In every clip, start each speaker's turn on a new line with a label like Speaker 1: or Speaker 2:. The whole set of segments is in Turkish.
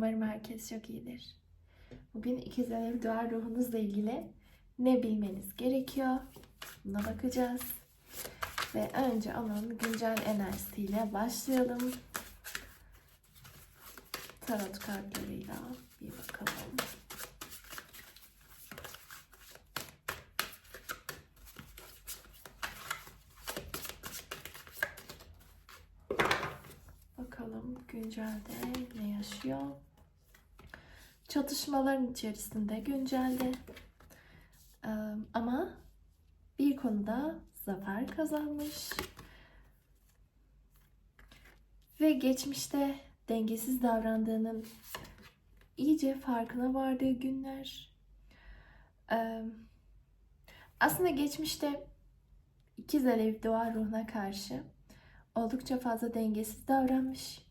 Speaker 1: Umarım herkes çok iyidir. Bugün ikiz alev dua ruhunuzla ilgili ne bilmeniz gerekiyor? Buna bakacağız. Ve önce onun güncel enerjisiyle başlayalım. Tarot kartlarıyla bir bakalım. Güncelde ne yaşıyor? Çatışmaların içerisinde güncelde. Ama bir konuda zafer kazanmış. Ve geçmişte dengesiz davrandığının iyice farkına vardığı günler. Aslında geçmişte ikiz alev doğa ruhuna karşı oldukça fazla dengesiz davranmış.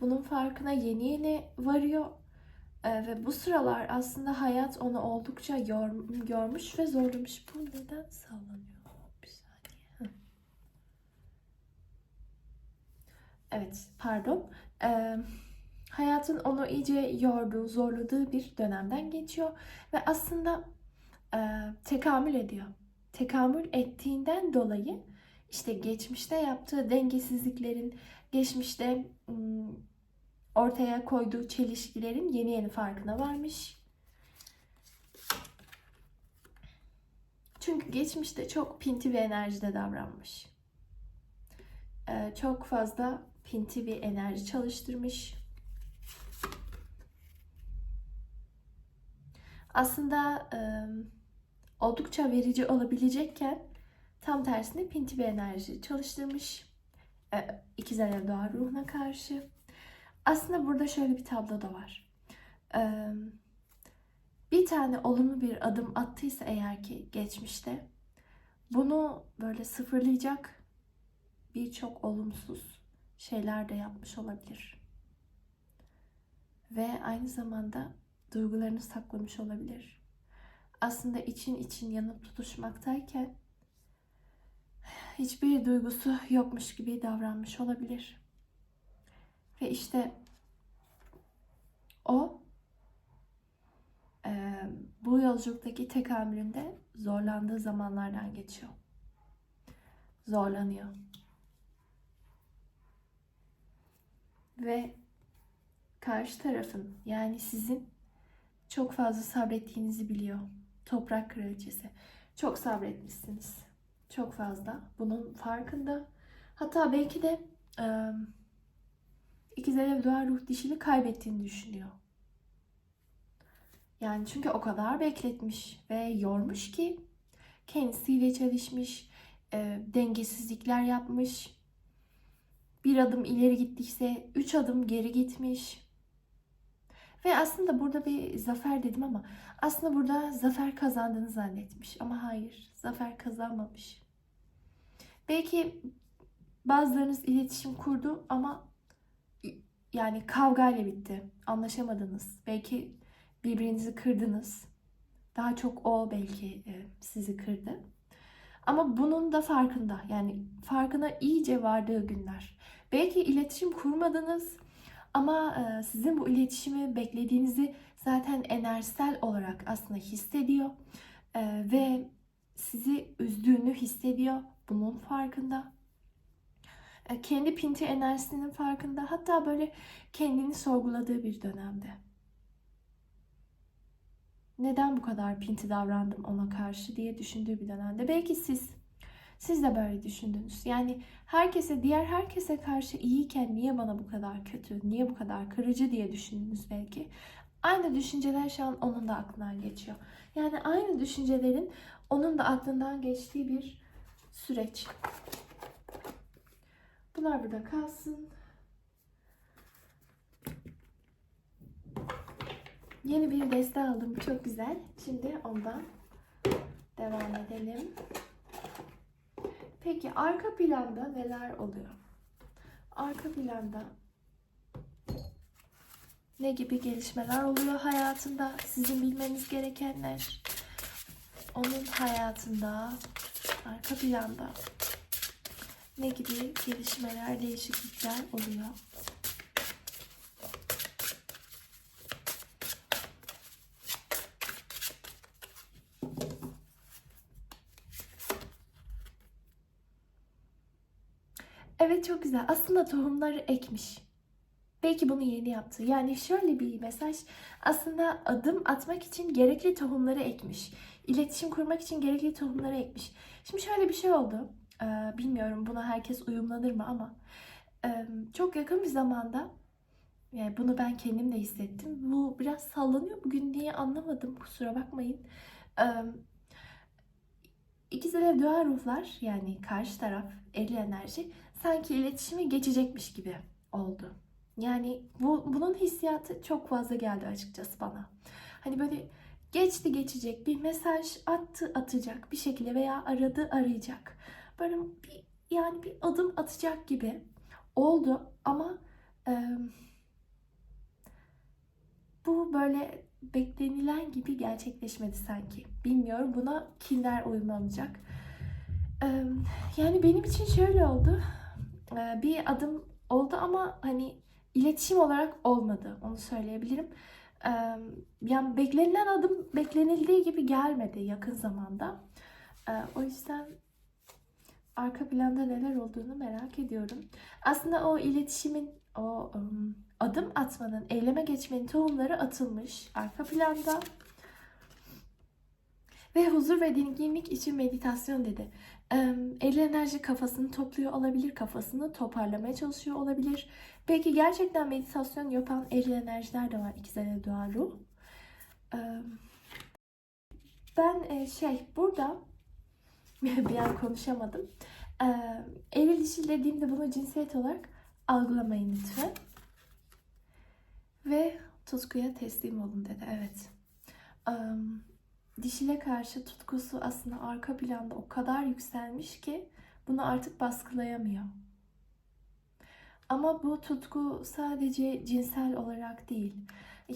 Speaker 1: Bunun farkına yeni yeni varıyor. Ee, ve bu sıralar aslında hayat onu oldukça yor, yormuş ve zorlamış. Bu neden sallanıyor? Bir saniye. Evet, pardon. Ee, hayatın onu iyice yorduğu, zorladığı bir dönemden geçiyor. Ve aslında e, tekamül ediyor. Tekamül ettiğinden dolayı işte geçmişte yaptığı dengesizliklerin, geçmişte ım, ortaya koyduğu çelişkilerin yeni yeni farkına varmış. Çünkü geçmişte çok pinti bir enerjide davranmış. Ee, çok fazla pinti bir enerji çalıştırmış. Aslında ım, oldukça verici olabilecekken tam tersine pinti bir enerji çalıştırmış. Ee, İkiz alev doğa ruhuna karşı. Aslında burada şöyle bir tablo da var. Ee, bir tane olumlu bir adım attıysa eğer ki geçmişte bunu böyle sıfırlayacak birçok olumsuz şeyler de yapmış olabilir. Ve aynı zamanda duygularını saklamış olabilir. Aslında için için yanıp tutuşmaktayken hiçbir duygusu yokmuş gibi davranmış olabilir. Ve işte o e, bu yolculuktaki tekamülünde zorlandığı zamanlardan geçiyor. Zorlanıyor. Ve karşı tarafın yani sizin çok fazla sabrettiğinizi biliyor. Toprak kraliçesi. Çok sabretmişsiniz. Çok fazla. Bunun farkında. Hatta belki de e, İkiz alev doğa ruh dişini kaybettiğini düşünüyor. Yani çünkü o kadar bekletmiş ve yormuş ki kendisiyle çalışmış, e, dengesizlikler yapmış. Bir adım ileri gittiyse üç adım geri gitmiş. Ve aslında burada bir zafer dedim ama aslında burada zafer kazandığını zannetmiş. Ama hayır, zafer kazanmamış. Belki bazılarınız iletişim kurdu ama yani kavgayla bitti. Anlaşamadınız. Belki birbirinizi kırdınız. Daha çok o belki e, sizi kırdı. Ama bunun da farkında. Yani farkına iyice vardığı günler. Belki iletişim kurmadınız ama e, sizin bu iletişimi beklediğinizi zaten enerjisel olarak aslında hissediyor. E, ve sizi üzdüğünü hissediyor. Bunun farkında kendi pinti enerjisinin farkında hatta böyle kendini sorguladığı bir dönemde. Neden bu kadar pinti davrandım ona karşı diye düşündüğü bir dönemde. Belki siz siz de böyle düşündünüz. Yani herkese, diğer herkese karşı iyiyken niye bana bu kadar kötü, niye bu kadar kırıcı diye düşündünüz belki. Aynı düşünceler şu an onun da aklından geçiyor. Yani aynı düşüncelerin onun da aklından geçtiği bir süreç. Bunlar burada kalsın. Yeni bir deste aldım. Çok güzel. Şimdi ondan devam edelim. Peki arka planda neler oluyor? Arka planda ne gibi gelişmeler oluyor hayatında? Sizin bilmeniz gerekenler. Onun hayatında arka planda ne gibi gelişmeler, değişiklikler oluyor? Evet çok güzel. Aslında tohumları ekmiş. Belki bunu yeni yaptı. Yani şöyle bir mesaj aslında adım atmak için gerekli tohumları ekmiş. İletişim kurmak için gerekli tohumları ekmiş. Şimdi şöyle bir şey oldu. Bilmiyorum buna herkes uyumlanır mı ama e, çok yakın bir zamanda yani bunu ben kendim de hissettim. Bu biraz sallanıyor bugün niye anlamadım. Kusura bakmayın. Ee, İkizler dua ruhlar yani karşı taraf eril enerji sanki iletişimi geçecekmiş gibi oldu. Yani bu bunun hissiyatı çok fazla geldi açıkçası bana. Hani böyle geçti geçecek bir mesaj attı atacak bir şekilde veya aradı arayacak. Böyle bir yani bir adım atacak gibi oldu ama e, bu böyle beklenilen gibi gerçekleşmedi sanki. Bilmiyorum buna kimler uyumlanacak. E, yani benim için şöyle oldu. E, bir adım oldu ama hani iletişim olarak olmadı. Onu söyleyebilirim. E, yani beklenilen adım beklenildiği gibi gelmedi yakın zamanda. E, o yüzden arka planda neler olduğunu merak ediyorum. Aslında o iletişimin, o um, adım atmanın, eyleme geçmenin tohumları atılmış arka planda. Ve huzur ve dinginlik için meditasyon dedi. Eril enerji kafasını topluyor olabilir, kafasını toparlamaya çalışıyor olabilir. Belki gerçekten meditasyon yapan eril enerjiler de var ikizler dua ruh. Ben şey burada bir an konuşamadım. Eril dişil dediğimde bunu cinsiyet olarak algılamayın lütfen. Ve tutkuya teslim olun dedi. Evet. Um, dişile karşı tutkusu aslında arka planda o kadar yükselmiş ki bunu artık baskılayamıyor. Ama bu tutku sadece cinsel olarak değil.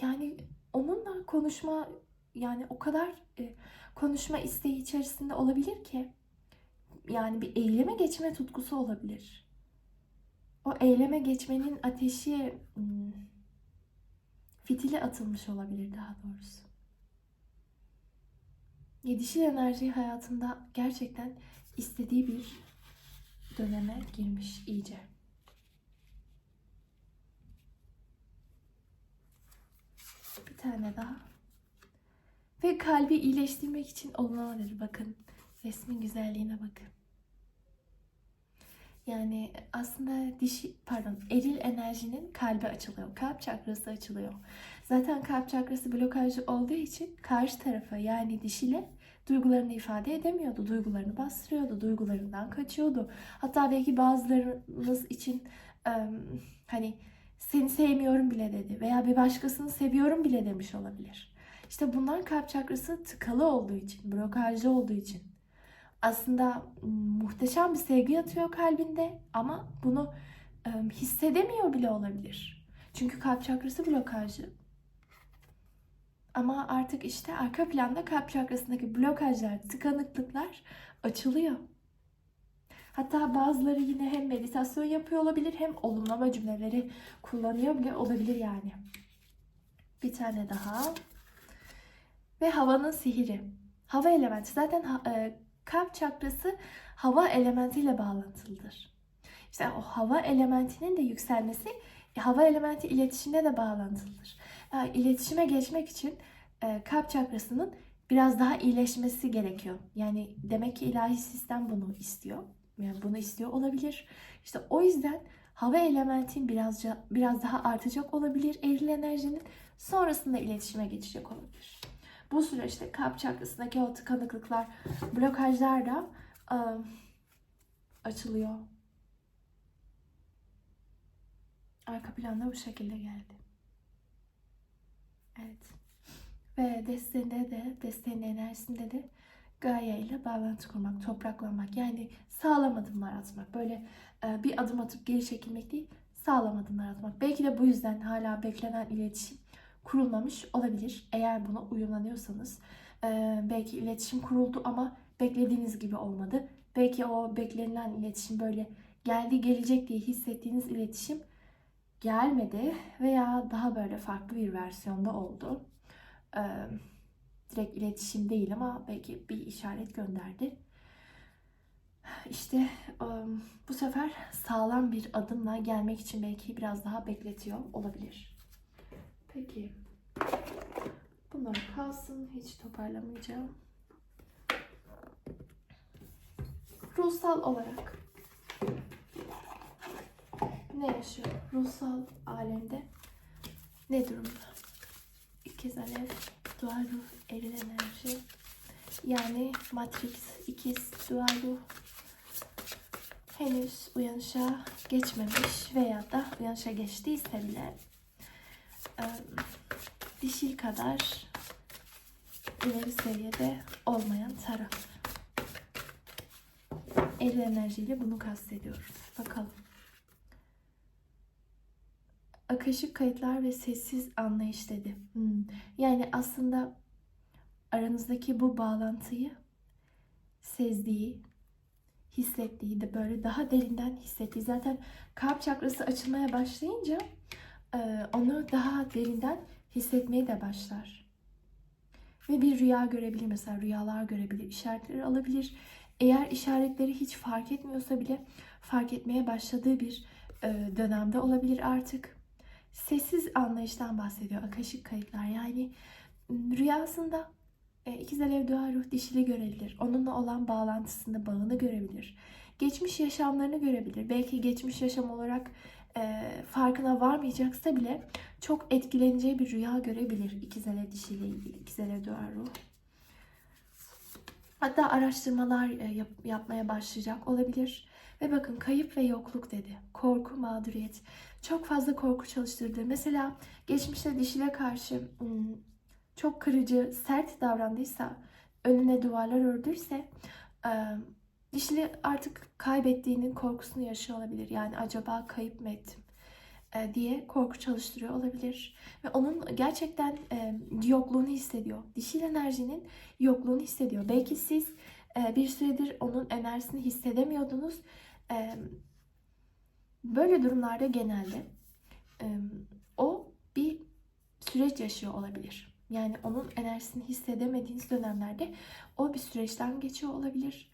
Speaker 1: Yani onunla konuşma yani o kadar e, konuşma isteği içerisinde olabilir ki yani bir eyleme geçme tutkusu olabilir. O eyleme geçmenin ateşi hmm, fitili atılmış olabilir daha doğrusu. Ya dişil enerji hayatında gerçekten istediği bir döneme girmiş iyice. Bir tane daha. Ve kalbi iyileştirmek için olmalıdır. Bakın resmin güzelliğine bakın. Yani aslında dişi pardon eril enerjinin kalbi açılıyor. Kalp çakrası açılıyor. Zaten kalp çakrası blokajlı olduğu için karşı tarafa yani dişile duygularını ifade edemiyordu. Duygularını bastırıyordu. Duygularından kaçıyordu. Hatta belki bazılarınız için hani seni sevmiyorum bile dedi veya bir başkasını seviyorum bile demiş olabilir. İşte bunlar kalp çakrası tıkalı olduğu için, blokajlı olduğu için aslında muhteşem bir sevgi yatıyor kalbinde ama bunu hissedemiyor bile olabilir. Çünkü kalp çakrası blokajlı. Ama artık işte arka planda kalp çakrasındaki blokajlar, tıkanıklıklar açılıyor. Hatta bazıları yine hem meditasyon yapıyor olabilir hem olumlama cümleleri kullanıyor bile olabilir yani. Bir tane daha. Ve havanın sihiri. Hava elementi. Zaten e, kalp çakrası hava elementiyle bağlantılıdır. İşte o hava elementinin de yükselmesi e, hava elementi iletişimle de bağlantılıdır. Yani iletişime geçmek için e, kalp çakrasının biraz daha iyileşmesi gerekiyor. Yani demek ki ilahi sistem bunu istiyor. Yani bunu istiyor olabilir. İşte o yüzden hava elementin birazca biraz daha artacak olabilir eril enerjinin. Sonrasında iletişime geçecek olabilir. Bu süreçte kalp çakrasındaki o tıkanıklıklar, blokajlar da ıı, açılıyor. Arka planda bu şekilde geldi. Evet. Ve desteğinde de, desteğin enerjisinde de Gaia ile bağlantı kurmak, topraklanmak. Yani sağlam adımlar atmak. Böyle e, bir adım atıp geri çekilmek değil, sağlam adımlar atmak. Belki de bu yüzden hala beklenen iletişim kurulmamış olabilir. Eğer buna uyumlanıyorsanız. E, belki iletişim kuruldu ama beklediğiniz gibi olmadı. Belki o beklenilen iletişim böyle geldi gelecek diye hissettiğiniz iletişim gelmedi veya daha böyle farklı bir versiyonda oldu. Ee, direkt iletişim değil ama belki bir işaret gönderdi. işte bu sefer sağlam bir adımla gelmek için belki biraz daha bekletiyor olabilir. Peki. Bunlar kalsın. Hiç toparlamayacağım. Ruhsal olarak ne yaşıyor? Ruhsal alemde ne durumda? İkiz alev, dual ruh, eril enerji. Yani Matrix, ikiz, dual ruh henüz uyanışa geçmemiş veya da uyanışa geçtiyse bile dişil kadar ileri seviyede olmayan taraf. Eril enerjiyle bunu kastediyoruz. Bakalım. Akışık kayıtlar ve sessiz anlayış dedi. Hmm. Yani aslında aranızdaki bu bağlantıyı sezdiği, hissettiği de böyle daha derinden hissettiği. Zaten kalp çakrası açılmaya başlayınca e, onu daha derinden hissetmeye de başlar. Ve bir rüya görebilir mesela rüyalar görebilir, işaretleri alabilir. Eğer işaretleri hiç fark etmiyorsa bile fark etmeye başladığı bir e, dönemde olabilir artık. Sessiz anlayıştan bahsediyor akaşık kayıtlar. Yani rüyasında e, ikiz alev dua ruh dişili görebilir. Onunla olan bağlantısını, bağını görebilir. Geçmiş yaşamlarını görebilir. Belki geçmiş yaşam olarak e, farkına varmayacaksa bile çok etkileneceği bir rüya görebilir ikiz alev dişiyle ilgili. ikiz alev dua ruh. Hatta araştırmalar e, yap- yapmaya başlayacak olabilir. Ve bakın kayıp ve yokluk dedi. Korku, mağduriyet. Çok fazla korku çalıştırdı. Mesela geçmişte dişile karşı hmm, çok kırıcı, sert davrandıysa, önüne duvarlar ördüyse, dişili artık kaybettiğinin korkusunu yaşıyor olabilir. Yani acaba kayıp mı ettim e, diye korku çalıştırıyor olabilir. Ve onun gerçekten e, yokluğunu hissediyor. Dişil enerjinin yokluğunu hissediyor. Belki siz e, bir süredir onun enerjisini hissedemiyordunuz. E, böyle durumlarda genelde e, o bir süreç yaşıyor olabilir. Yani onun enerjisini hissedemediğiniz dönemlerde o bir süreçten geçiyor olabilir.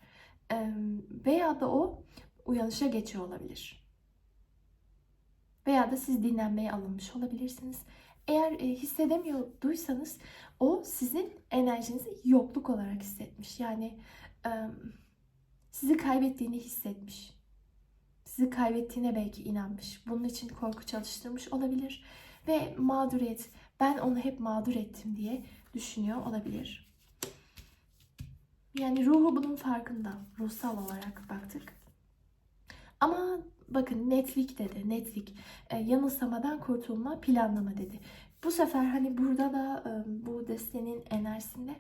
Speaker 1: Veya da o uyanışa geçiyor olabilir. Veya da siz dinlenmeye alınmış olabilirsiniz. Eğer e, hissedemiyorduysanız o sizin enerjinizi yokluk olarak hissetmiş. Yani sizi kaybettiğini hissetmiş. Sizi kaybettiğine belki inanmış. Bunun için korku çalıştırmış olabilir. Ve mağduriyet, ben onu hep mağdur ettim diye düşünüyor olabilir. Yani ruhu bunun farkında. Ruhsal olarak baktık. Ama bakın netlik dedi, netlik. E, yanılsamadan kurtulma, planlama dedi. Bu sefer hani burada da e, bu destenin enerjisinde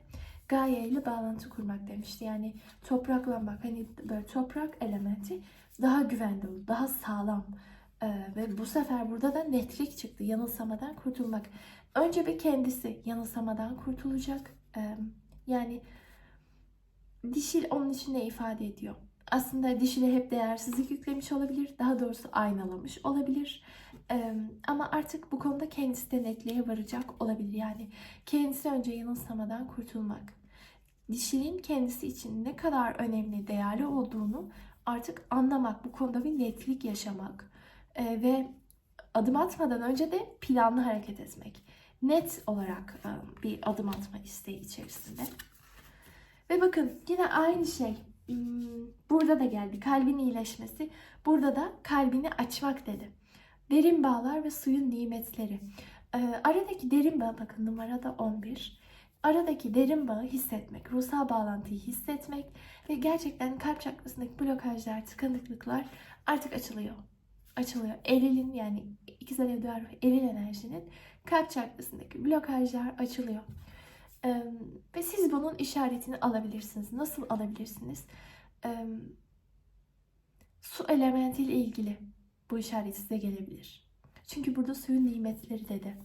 Speaker 1: Gaia ile bağlantı kurmak demişti. Yani topraklanmak, hani böyle toprak elementi daha güvende olur, daha sağlam. E, ve bu sefer burada da netlik çıktı, yanılsamadan kurtulmak. Önce bir kendisi yanılsamadan kurtulacak. E, yani dişil onun için ne ifade ediyor? aslında dişile hep değersizlik yüklemiş olabilir. Daha doğrusu aynalamış olabilir. Ee, ama artık bu konuda kendisi de netliğe varacak olabilir. Yani kendisi önce yanılsamadan kurtulmak. Dişinin kendisi için ne kadar önemli, değerli olduğunu artık anlamak, bu konuda bir netlik yaşamak Ee, ve adım atmadan önce de planlı hareket etmek. Net olarak bir adım atma isteği içerisinde. Ve bakın yine aynı şey Hmm, burada da geldi kalbin iyileşmesi. Burada da kalbini açmak dedi. Derin bağlar ve suyun nimetleri. Ee, aradaki derin bağ bakın numarada 11. Aradaki derin bağı hissetmek, ruhsal bağlantıyı hissetmek ve gerçekten kalp çakrasındaki blokajlar, tıkanıklıklar artık açılıyor. Açılıyor. Erilin yani ikiz alev duvar eril enerjinin kalp çakrasındaki blokajlar açılıyor. Ee, ve siz bunun işaretini alabilirsiniz. Nasıl alabilirsiniz? Ee, su elementiyle ilgili bu işaret size gelebilir. Çünkü burada suyun nimetleri dedi.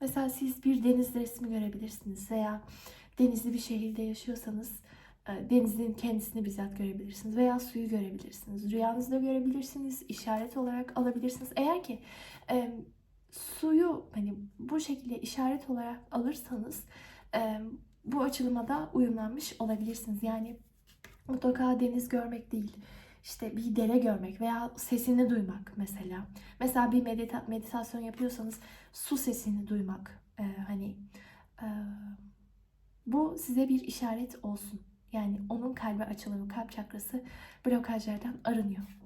Speaker 1: Mesela siz bir deniz resmi görebilirsiniz veya denizli bir şehirde yaşıyorsanız denizin kendisini bizzat görebilirsiniz veya suyu görebilirsiniz. Rüyanızda görebilirsiniz, işaret olarak alabilirsiniz. Eğer ki e, suyu hani bu şekilde işaret olarak alırsanız bu açılıma da uyumlanmış olabilirsiniz. Yani mutlaka deniz görmek değil. işte bir dere görmek veya sesini duymak mesela. Mesela bir medita- meditasyon yapıyorsanız su sesini duymak e, hani e, bu size bir işaret olsun. Yani onun kalbi açılıyor, kalp çakrası blokajlardan arınıyor.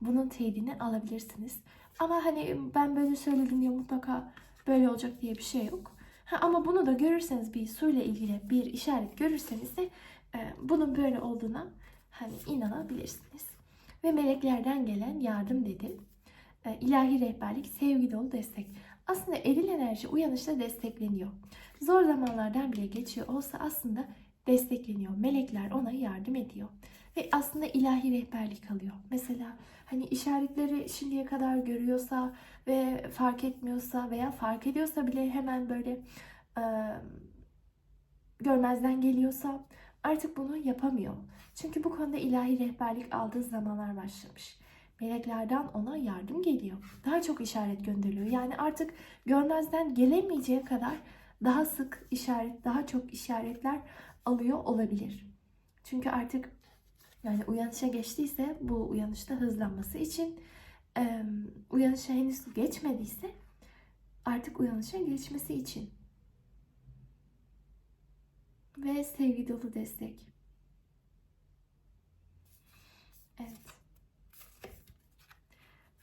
Speaker 1: Bunun teyidini alabilirsiniz. Ama hani ben böyle söyledim ya mutlaka böyle olacak diye bir şey yok. Ha, ama bunu da görürseniz bir suyla ilgili bir işaret görürseniz de e, bunun böyle olduğuna hani inanabilirsiniz. Ve meleklerden gelen yardım dedi. E, ilahi rehberlik, sevgi dolu destek. Aslında eril enerji uyanışta destekleniyor. Zor zamanlardan bile geçiyor olsa aslında destekleniyor. Melekler ona yardım ediyor. Ve aslında ilahi rehberlik alıyor. Mesela hani işaretleri şimdiye kadar görüyorsa ve fark etmiyorsa veya fark ediyorsa bile hemen böyle e, görmezden geliyorsa artık bunu yapamıyor. Çünkü bu konuda ilahi rehberlik aldığı zamanlar başlamış. Meleklerden ona yardım geliyor. Daha çok işaret gönderiliyor. Yani artık görmezden gelemeyeceği kadar daha sık işaret, daha çok işaretler alıyor olabilir. Çünkü artık yani uyanışa geçtiyse bu uyanışta hızlanması için e, uyanışa henüz geçmediyse artık uyanışa geçmesi için ve sevgi dolu destek. Evet.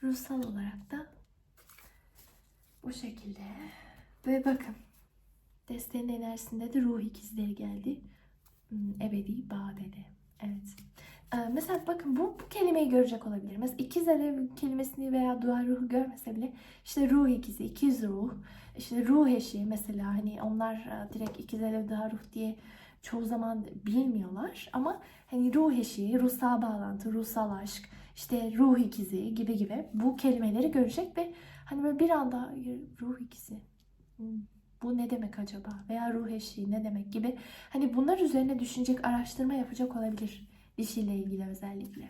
Speaker 1: Ruhsal olarak da bu şekilde. Ve bakın desteğin enerjisinde de ruh ikizleri geldi. Hmm, Ebedi bağ dedi. Evet. Ee, mesela bakın bu, bu kelimeyi görecek olabilir. Mesela ikiz alev kelimesini veya dua ruhu görmese bile işte ruh ikizi, ikiz ruh, işte ruh eşi mesela hani onlar e, direkt ikiz alev dua ruh diye çoğu zaman bilmiyorlar. Ama hani ruh eşi, ruhsal bağlantı, ruhsal aşk, işte ruh ikizi gibi gibi bu kelimeleri görecek ve hani böyle bir anda ruh ikizi bu ne demek acaba? veya ruh eşi ne demek? gibi. Hani bunlar üzerine düşünecek, araştırma yapacak olabilir dişiyle ilgili özellikle.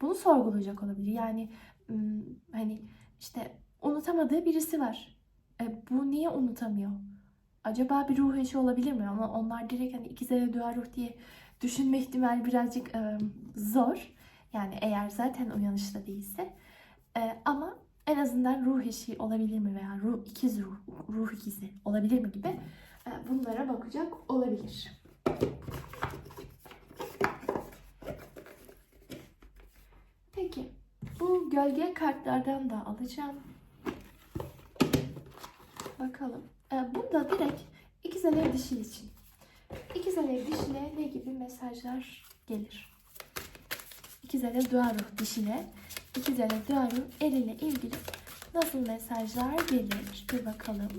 Speaker 1: Bunu sorgulayacak olabilir. Yani hani işte unutamadığı birisi var. E, bu niye unutamıyor? Acaba bir ruh eşi olabilir mi? Ama onlar direkt hani ikizlere dua ruh diye düşünme ihtimali birazcık e, zor. Yani eğer zaten uyanışta değilse. E, ama en azından ruh eşi olabilir mi veya ruh ikiz ruh, ruh ikizi olabilir mi gibi e, bunlara bakacak olabilir. Peki bu gölge kartlardan da alacağım. Bakalım. Ee, bunda direkt ikiz alev dişil için. İkiz alev dişile ne gibi mesajlar gelir? İkiz alev dua ruh dişile, ikiz alev dua ruh el ile ilgili nasıl mesajlar gelir? Bir bakalım.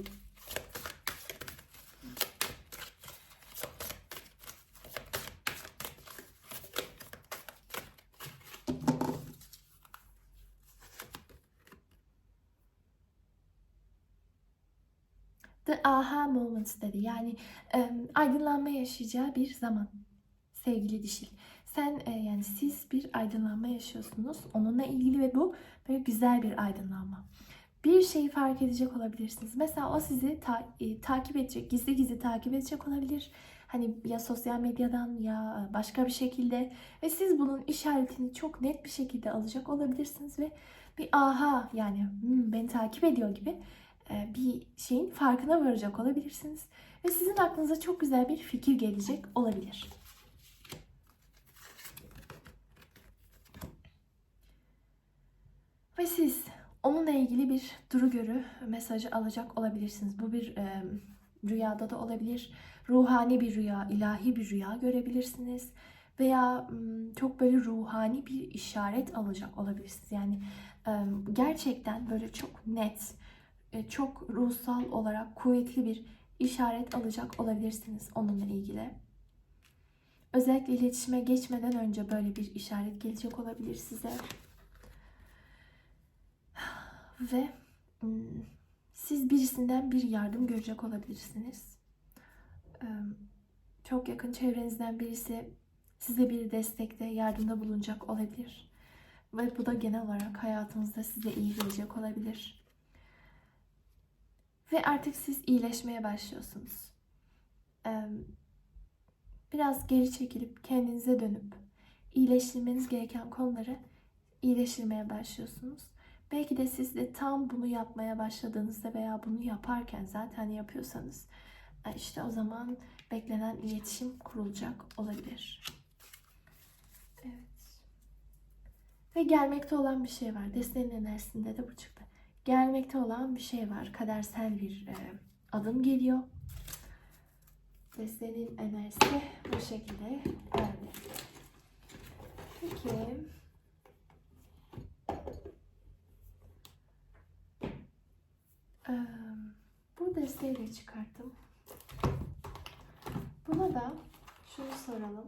Speaker 1: Aha moments dedi. Yani e, aydınlanma yaşayacağı bir zaman. Sevgili dişil. Sen e, yani siz bir aydınlanma yaşıyorsunuz onunla ilgili ve bu böyle güzel bir aydınlanma. Bir şeyi fark edecek olabilirsiniz. Mesela o sizi ta- e, takip edecek, gizli gizli takip edecek olabilir. Hani ya sosyal medyadan ya başka bir şekilde ve siz bunun işaretini çok net bir şekilde alacak olabilirsiniz ve bir aha yani hmm, beni takip ediyor gibi e, bir şeyin farkına varacak olabilirsiniz. Ve sizin aklınıza çok güzel bir fikir gelecek olabilir. Ve siz onunla ilgili bir duru görü mesajı alacak olabilirsiniz. Bu bir e, rüyada da olabilir. Ruhani bir rüya, ilahi bir rüya görebilirsiniz. Veya çok böyle ruhani bir işaret alacak olabilirsiniz. Yani e, gerçekten böyle çok net, e, çok ruhsal olarak kuvvetli bir işaret alacak olabilirsiniz onunla ilgili. Özellikle iletişime geçmeden önce böyle bir işaret gelecek olabilir size. Ve siz birisinden bir yardım görecek olabilirsiniz. Çok yakın çevrenizden birisi size bir destekte, yardımda bulunacak olabilir. Ve bu da genel olarak hayatınızda size iyi gelecek olabilir. Ve artık siz iyileşmeye başlıyorsunuz. Biraz geri çekilip kendinize dönüp iyileştirmeniz gereken konuları iyileştirmeye başlıyorsunuz. Belki de siz de tam bunu yapmaya başladığınızda veya bunu yaparken zaten yapıyorsanız e, işte o zaman beklenen iletişim kurulacak olabilir. Evet. Ve gelmekte olan bir şey var. Desteğin enerjisinde de bu çıktı. Gelmekte olan bir şey var. Kadersel bir e, adım geliyor. Desteğin enerjisi bu şekilde geldi. Peki. Eee, bu desteği de çıkarttım. Buna da şunu soralım.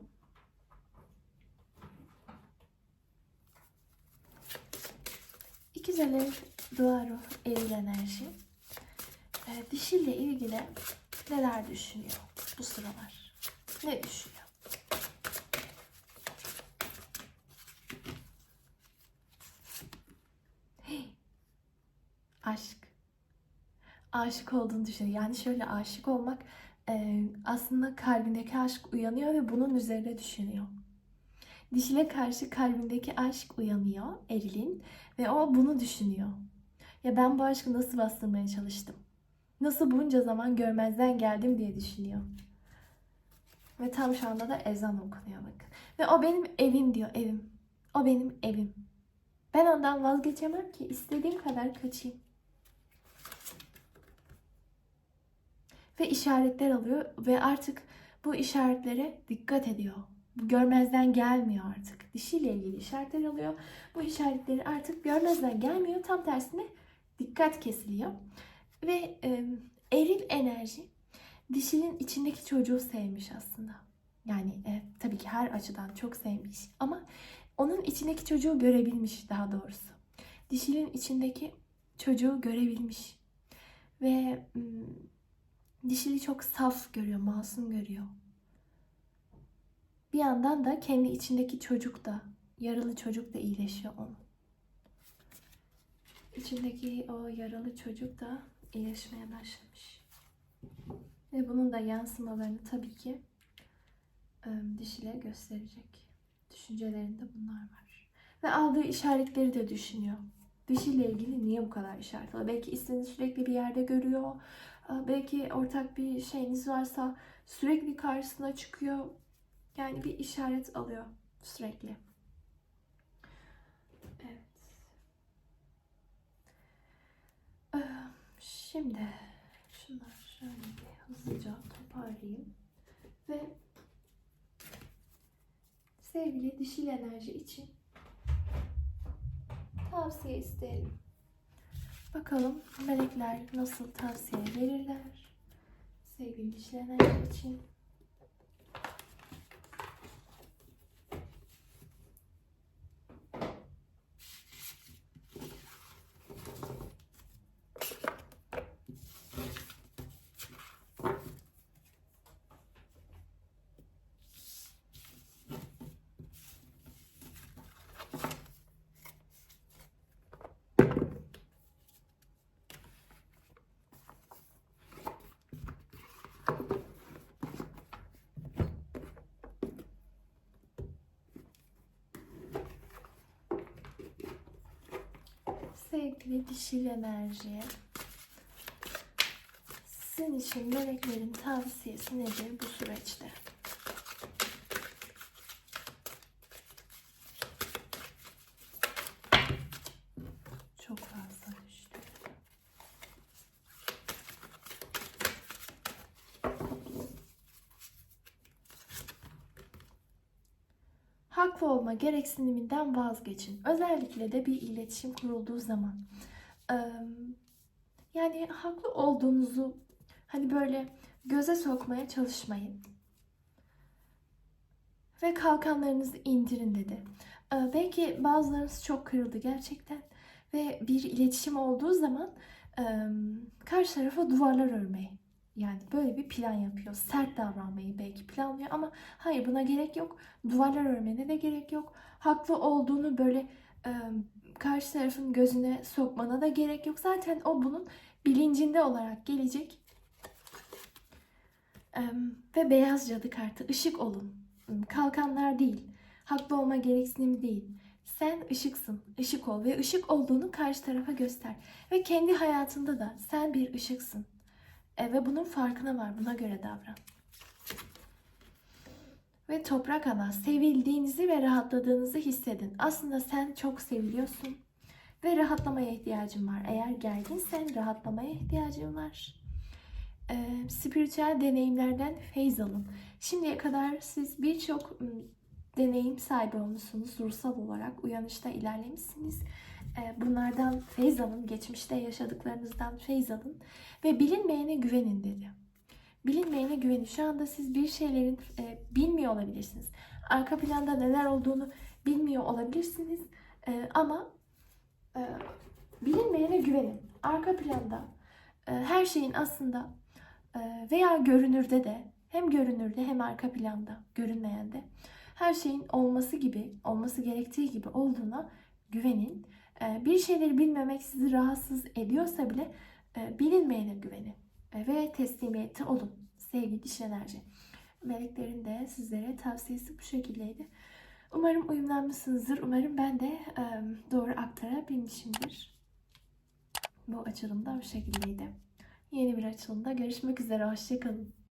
Speaker 1: İkiz Alev Dua Ruh Eril Enerji. Ee, dişiyle ilgili neler düşünüyor bu sıralar? Ne düşünüyor? Hey! Aşk. Aşık olduğunu düşünüyor. Yani şöyle aşık olmak e, aslında kalbindeki aşk uyanıyor ve bunun üzerine düşünüyor. Dişile karşı kalbindeki aşk uyanıyor Eril'in ve o bunu düşünüyor. Ya ben bu aşkı nasıl bastırmaya çalıştım? Nasıl bunca zaman görmezden geldim diye düşünüyor. Ve tam şu anda da ezan okunuyor bakın. Ve o benim evim diyor evim. O benim evim. Ben ondan vazgeçemem ki istediğim kadar kaçayım. Ve işaretler alıyor ve artık bu işaretlere dikkat ediyor. Bu görmezden gelmiyor artık. Dişiyle ilgili işaretler alıyor. Bu işaretleri artık görmezden gelmiyor. Tam tersine dikkat kesiliyor. Ve e, eril enerji dişinin içindeki çocuğu sevmiş aslında. Yani e, tabii ki her açıdan çok sevmiş ama onun içindeki çocuğu görebilmiş daha doğrusu. Dişinin içindeki çocuğu görebilmiş. Ve m, dişili çok saf görüyor, masum görüyor. Bir yandan da kendi içindeki çocuk da, yaralı çocuk da iyileşiyor onun. İçindeki o yaralı çocuk da iyileşmeye başlamış. Ve bunun da yansımalarını tabii ki e, dişile gösterecek. Düşüncelerinde bunlar var. Ve aldığı işaretleri de düşünüyor. Dişiyle ilgili niye bu kadar işaret alıyor? Belki istediğini sürekli bir yerde görüyor. E, Belki ortak bir şeyiniz varsa sürekli karşısına çıkıyor. Yani bir işaret alıyor sürekli. Evet. Ee, Şimdi şunları şöyle bir hızlıca toparlayayım. Ve sevgili dişil enerji için tavsiye isterim. Bakalım melekler nasıl tavsiye verirler. Sevgili dişil enerji için. Sevgili dişil enerji. Sizin için meleklerin tavsiyesi nedir bu süreçte? Çok fazla düştü. Haklı olma gereksiniminden vazgeçin. Özellikle de bir iletişim kurulduğu zaman. Yani haklı olduğunuzu hani böyle göze sokmaya çalışmayın. Ve kalkanlarınızı indirin dedi. Belki bazılarınız çok kırıldı gerçekten. Ve bir iletişim olduğu zaman karşı tarafa duvarlar örmeyi. Yani böyle bir plan yapıyor. Sert davranmayı belki planlıyor ama hayır buna gerek yok. Duvarlar örmene de gerek yok. Haklı olduğunu böyle karşı tarafın gözüne sokmana da gerek yok. Zaten o bunun bilincinde olarak gelecek. Ve beyaz cadı kartı ışık olun. Kalkanlar değil. haklı olma gereksinimi değil. Sen ışıksın, ışık ol ve ışık olduğunu karşı tarafa göster. Ve kendi hayatında da sen bir ışıksın. Ve bunun farkına var, buna göre davran. Ve toprak ana, sevildiğinizi ve rahatladığınızı hissedin. Aslında sen çok seviliyorsun ve rahatlamaya ihtiyacın var. Eğer gerginsen rahatlamaya ihtiyacın var. Ee, spiritüel deneyimlerden feyz alın. Şimdiye kadar siz birçok deneyim sahibi olmuşsunuz. Ruhsal olarak uyanışta ilerlemişsiniz. Bunlardan feyz alın. Geçmişte yaşadıklarınızdan feyz alın. Ve bilinmeyene güvenin dedi. Bilinmeyene güvenin. Şu anda siz bir şeylerin e, bilmiyor olabilirsiniz. Arka planda neler olduğunu bilmiyor olabilirsiniz. E, ama e, bilinmeyene güvenin. Arka planda e, her şeyin aslında e, veya görünürde de hem görünürde hem arka planda görünmeyende her şeyin olması gibi, olması gerektiği gibi olduğuna güvenin. E, bir şeyleri bilmemek sizi rahatsız ediyorsa bile e, bilinmeyene güvenin ve teslimiyeti olun. Sevgi dişi enerji. Meleklerin de sizlere tavsiyesi bu şekildeydi. Umarım uyumlanmışsınızdır. Umarım ben de doğru aktarabilmişimdir. Bu açılımda bu şekildeydi. Yeni bir açılımda görüşmek üzere. Hoşçakalın.